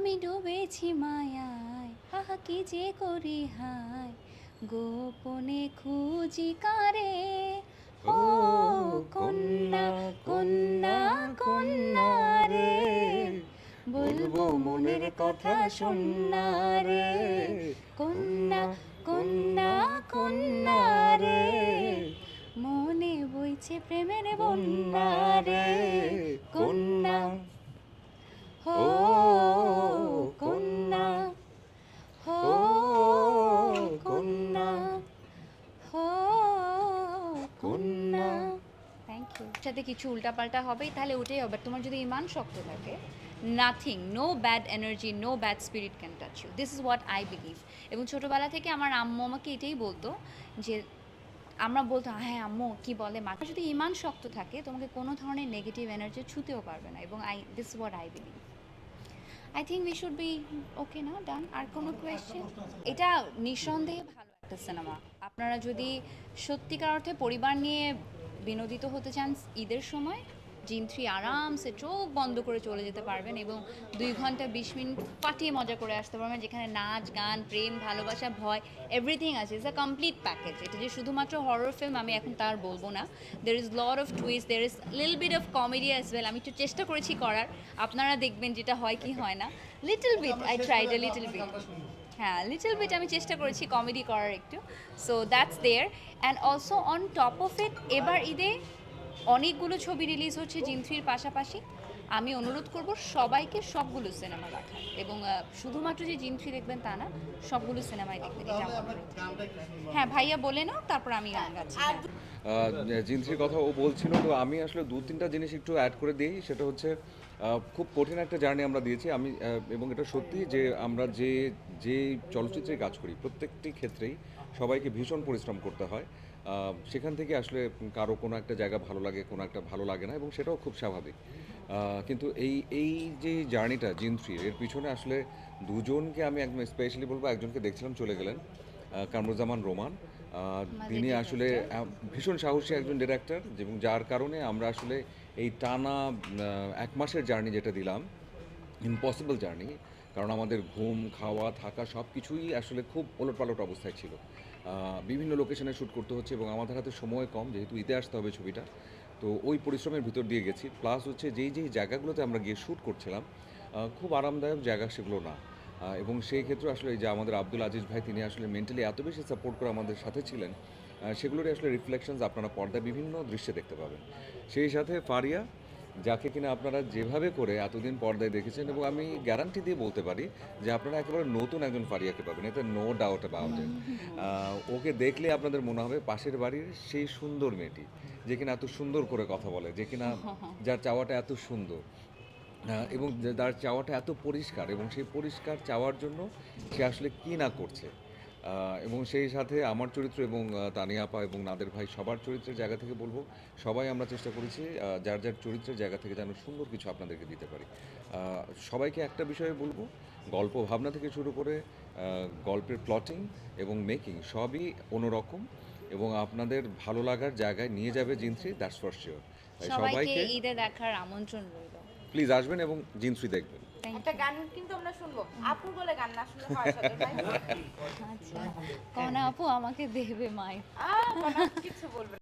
আমি ডুবেছি মায়ায়, আহা কি যে করি হায়। গোপনে খুঁজি কারে? ও কন্যা কন্যা কন্যা রে। বলব মনের কথা শোনা রে। কন্যা কন্যা কন্যা রে। মনে বইছে প্রেমের বন্যা রে কন্যা হো কন্যা হো কন্যা হো কন্যা। থ্যাংক ইউ সাথে কিছু উল্টাপাল্টা হবেই তাহলে ওটাই হবে। তোমার যদি ইমান শক্ত থাকে nothing no bad energy no bad spirit can touch you this is what I believe এবং ছোটোবেলা থেকে আমার আম্মু আমাকে এটাই বলতো যে আমরা বলতাম হ্যাঁ আম্মু কি বলে মা? যদি ইমান শক্ত থাকে তোমাকে কোনো ধরনের নেগেটিভ এনার্জি ছুতেও পারবে না। এবং I this what I believe I think we should be okay না ডান আর কোনো কোয়েশ্চেন এটা নিঃসন্দেহে ভালো একটা সিনেমা আপনারা যদি সত্যিকার অর্থে পরিবার নিয়ে বিনোদিত হতে চান ঈদের সময় জিন থ্রি আরামসে চোখ বন্ধ করে চলে যেতে পারবেন এবং দুই ঘণ্টা বিশ মিনিট ফাটিয়ে মজা করে আসতে পারবেন, যেখানে নাচ, গান, প্রেম, ভালোবাসা, ভয় এভরিথিং আছে। ইটস আ কমপ্লিট প্যাকেজ এটা যে শুধুমাত্র হরর ফিল্ম আমি এখন তার বলব না। There is lot of twist there is লিল bit of comedy as well আমি একটু চেষ্টা করেছি করার। আপনারা দেখবেন যেটা হয় কি হয় না। Little bit I tried a little bit হ্যাঁ লিটল বিট আমি চেষ্টা করেছি কমেডি করার একটু so that's there and also on top of it এবার ঈদে অনেকগুলো ছবি রিলিজ হচ্ছে জিন থ্রির পাশাপাশি। আমি অনুরোধ করব সবাইকে সবগুলো সিনেমা দেখার। এবং শুধুমাত্র যে জিন থ্রি দেখবেন তা না সবগুলো সিনেমাই দেখবেন। এটা হ্যাঁ। ভাইয়া বলে নাও তারপর আমি গান গাচ্ছি। হ্যাঁ। জিন্সির কথা ও বলছিল তো আমি আসলে দু তিনটা জিনিস একটু অ্যাড করে দিই। সেটা হচ্ছে খুব কঠিন একটা জার্নি আমরা দিয়েছি। আমি এবং এটা সত্যি যে আমরা যে যে চলচ্চিত্রে কাজ করি প্রত্যেকটি ক্ষেত্রেই সবাইকে ভীষণ পরিশ্রম করতে হয়। সেখান থেকে আসলে কারও কোনো একটা জায়গা ভালো লাগে কোনো একটা ভালো লাগে না এবং সেটাও খুব স্বাভাবিক। কিন্তু এই এই যে জার্নিটা জিন থ্রি এর পিছনে আসলে দুজনকে আমি একদম স্পেশালি বলব একজনকে দেখছিলাম চলে গেলেন কামরুজ্জামান রোমান। তিনি আসলে ভীষণ সাহসী একজন ডিরেক্টর এবং যার কারণে আমরা আসলে এই টানা এক মাসের জার্নি যেটা দিলাম ইম্পসিবল জার্নি কারণ আমাদের ঘুম, খাওয়া, থাকা সব কিছুই আসলে খুব ওলটপালট অবস্থায় ছিল। বিভিন্ন লোকেশনে শ্যুট করতে হচ্ছে এবং আমাদের হাতে সময় কম, যেহেতু ঈদে আসতে হবে ছবিটা। তো ওই পরিশ্রমের ভিতর দিয়ে গেছি। প্লাস হচ্ছে যেই যেই জায়গাগুলোতে আমরা গিয়ে শ্যুট করছিলাম খুব আরামদায়ক জায়গা সেগুলো না। এবং সেই ক্ষেত্রে আসলে যে আমাদের আব্দুল আজিজ ভাই, তিনি আসলে মেন্টালি এত বেশি সাপোর্ট করে আমাদের সাথে ছিলেন সেগুলোরই আসলে রিফ্লেকশনস আপনারা পর্দায় বিভিন্ন দৃশ্যে দেখতে পাবেন। সেই সাথে ফারিয়া যাকে কিনা আপনারা যেভাবে করে এতদিন পর্দায় দেখেছেন এবং আমি গ্যারান্টি দিয়ে বলতে পারি যে আপনারা একেবারে নতুন একজন ফারিয়াকে পাবেন, এতে no doubt about it okay দেখলে আপনাদের মনে হবে পাশের বাড়ির সেই সুন্দর মেয়েটি, যে কিনা এত সুন্দর করে কথা বলে, যে কিনা যার চাওয়াটা এত সুন্দর। এবং যার চাওয়াটা এত পরিষ্কার এবং সেই পরিষ্কার চাওয়ার জন্য সে আসলে কি না করছে। এবং সেই সাথে আমার চরিত্র এবং তানিয়া আপা এবং নাদের ভাই সবার চরিত্রের জায়গা থেকে বলব। সবাই আমরা চেষ্টা করেছি যার যার চরিত্রের জায়গা থেকে যেন সুন্দর কিছু আপনাদেরকে দিতে পারি। সবাইকে একটা বিষয়ে বলব গল্প ভাবনা থেকে শুরু করে গল্পের প্লটিং এবং মেকিং সবই অন্যরকম এবং আপনাদের ভালো লাগার জায়গায় নিয়ে যাবে জিন্ত্রি দ্যাটস ফর শিওর সবাইকে ঈদে দেখার আমন্ত্রণ রইল। প্লিজ আসবেন এবং জিন্সুই দেখবেন। একটা গান কিন্তু আমরা শুনব। আপু বলে গান না শুনলে হয়? আচ্ছা। কনা আপু আমাকে দেবে মাই কিছু বলবে।